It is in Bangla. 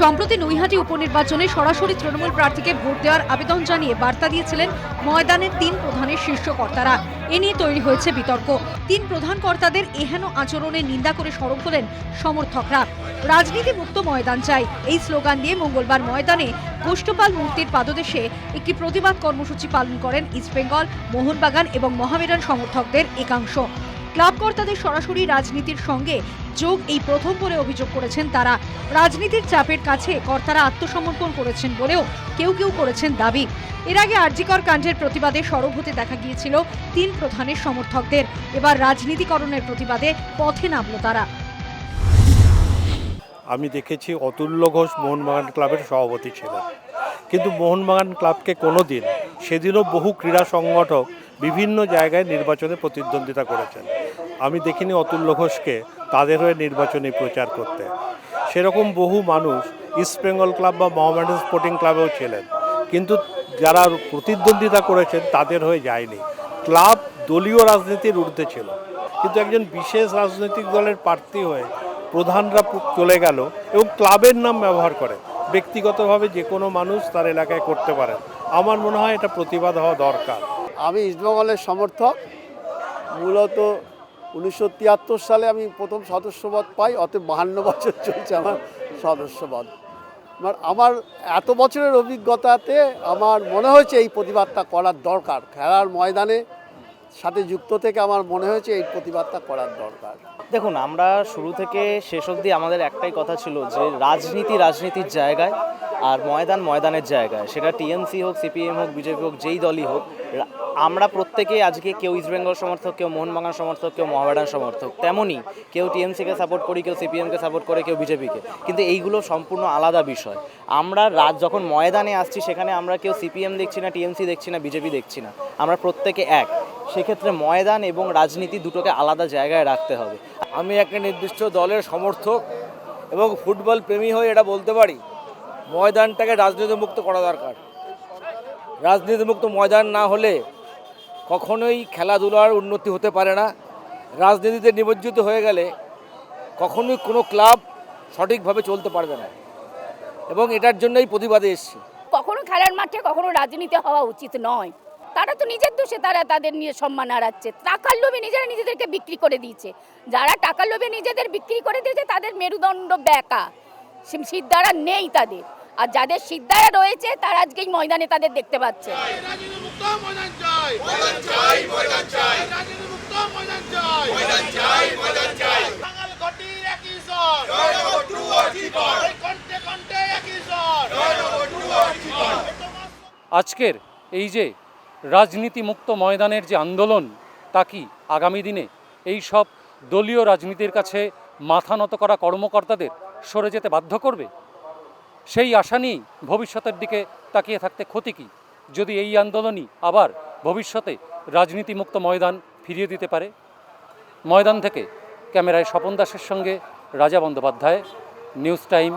সম্প্রতি নৈহাটি উপনির্বাচনে সরাসরি তৃণমূল প্রার্থীকে ভোট দেওয়ার আবেদন জানিয়ে বার্তা দিয়েছিলেন ময়দানের তিন প্রধানের শীর্ষ কর্তারা। এ নিয়ে তৈরি হয়েছে বিতর্ক। তিন প্রধান কর্তাদের এহেন আচরণের নিন্দা করে সরব হলেন সমর্থকরা। রাজনীতি মুক্ত ময়দান চাই। এই স্লোগান দিয়ে মঙ্গলবার ময়দানে গোষ্ঠপাল মূর্তির পাদদেশে একটি প্রতিবাদ কর্মসূচি পালন করেন ইস্টবেঙ্গল, মোহনবাগান এবং মহামেডান সমর্থকদের একাংশ। ক্লাব কর্তাদের সরাসরি রাজনীতির সঙ্গে যোগ এই প্রথম বলে অভিযোগ করেছেন তারা। রাজনীতির চাপের কাছে কর্তারা আত্মসমর্পণ করেছেন বলেও কেউ কেউ করেছেন দাবি। এর আগে আরজিকর কাণ্ডের প্রতিবাদে সরব হতে দেখা গিয়েছিল তিন প্রধানের সমর্থকদের। এবার রাজনীতিকরণের প্রতিবাদে পথে নামল তারা। আমি দেখেছি অতুল্য ঘোষ মোহনবাগান ক্লাবের সভাপতি ছিলেন। কিন্তু মোহনবাগান ক্লাবকে কোনো দিন সেদিনও বহু ক্রীড়া সংগঠক বিভিন্ন জায়গায় নির্বাচনে প্রতিদ্বন্দ্বিতা করেছেন। আমি দেখিনি অতুল্য ঘোষকে তাদের হয়ে নির্বাচনী প্রচার করতে। সেরকম বহু মানুষ ইস্ট বেঙ্গল ক্লাব বা মোহামেডান স্পোর্টিং ক্লাবেও ছিলেন। কিন্তু যারা প্রতিদ্বন্দ্বিতা করেছেন তাদের হয়ে যায়নি। ক্লাব দলীয় রাজনীতির ঊর্ধ্বে ছিল। কিন্তু একজন বিশেষ রাজনৈতিক দলের প্রার্থী হয়ে প্রধানরা চলে গেল এবং ক্লাবের নাম ব্যবহার করে ব্যক্তিগতভাবে যে কোনো মানুষ তার এলাকায় করতে পারেন। আমার মনে হয় এটা প্রতিবাদ হওয়া দরকার। আমি ইস্টবেঙ্গলের সমর্থক। মূলত উনিশশো তিয়াত্তর সালে আমি প্রথম সদস্যপদ পাই, অতএব বাহান্ন বছর চলছে আমার সদস্যপদ। আমার আমার এত বছরের অভিজ্ঞতাতে আমার মনে হয়েছে এই প্রতিবাদটা করার দরকার। খেলার ময়দানে সাথে যুক্ত থেকে আমার মনে হয়েছে এই প্রতিবাদটা করার দরকার। দেখুন, আমরা শুরু থেকে শেষ অবধি আমাদের একটাই কথা ছিল যে রাজনীতি রাজনীতির জায়গায় আর ময়দান ময়দানের জায়গায়। সেটা টিএমসি হোক, সিপিএম হোক, বিজেপি হোক, যেই দলই হোক আমরা প্রত্যেকে আজকে কেউ ইস্টবেঙ্গল সমর্থক, কেউ মোহনবাগান সমর্থক, কেউ মহামেডান সমর্থক তেমনই কেউ টিএমসিকে সাপোর্ট করি, কেউ সিপিএমকে সাপোর্ট করে, কেউ বিজেপিকে কিন্তু এইগুলো সম্পূর্ণ আলাদা বিষয়। আমরা রাত যখন ময়দানে আসছি, সেখানে আমরা কেউ সিপিএম দেখছি না টিএমসি দেখছি না বিজেপি দেখছি না। আমরা প্রত্যেকে এক। সেক্ষেত্রে ময়দান এবং রাজনীতি দুটোকে আলাদা জায়গায় রাখতে হবে। আমি একটা নির্দিষ্ট দলের সমর্থক এবং ফুটবল প্রেমী হয়ে এটা বলতে পারি ময়দানটাকে রাজনীতি মুক্ত করা দরকার। রাজনীতি মুক্ত ময়দান না হলে কখনোই খেলাধুলার উন্নতি হতে পারে না। রাজনীতিতে নিমজ্জিত হয়ে গেলে কখনোই কোনো ক্লাব সঠিকভাবে চলতে পারবে না। এবং এটার জন্যই প্রতিবাদে এসছি। কখনো খেলার মাঠে কখনো রাজনীতি হওয়া উচিত নয়। তারা তো নিজের দোষে তারা তাদের নিয়ে সম্মান হারাচ্ছে। টাকার লোভে নিজেরা নিজেদেরকে বিক্রি করে দিয়েছে। যারা টাকার লোভে নিজেদের বিক্রি করে দিয়েছে তাদের মেরুদণ্ড ব্যাকা সিদ্ধারা নেই তাদের। আর যাদের সিদ্ধারা রয়েছে তারা আজকে এই ময়দানে তাদের দেখতে পাচ্ছে। রাজনীতি মুক্ত ময়দান চাই ময়দান চাই ময়দান চাই রাজনীতি মুক্ত ময়দান চাই ময়দান চাই ময়দান চাই বাঙাল ঘটি একই স্বর। জয় নগর ট্রু অর্জিকর এই কণ্ঠে কণ্ঠে একই স্বর। জয় নগর ট্রু অর্জিকর আজকের এই যে রাজনীতি মুক্ত ময়দানের যে আন্দোলন, তা কি আগামী দিনে এই সব দলীয় রাজনীতির কাছে মাথা নত করা কর্মকর্তাদের সরে যেতে বাধ্য করবে? সেই আশা নিয়েই ভবিষ্যতের দিকে তাকিয়ে থাকতে ক্ষতি কী? যদি এই আন্দোলনই আবার ভবিষ্যতে রাজনীতিমুক্ত ময়দান ফিরিয়ে দিতে পারে? ময়দান থেকে ক্যামেরায় স্বপন দাসের সঙ্গে রাজা বন্দ্যোপাধ্যায়, নিউজ টাইম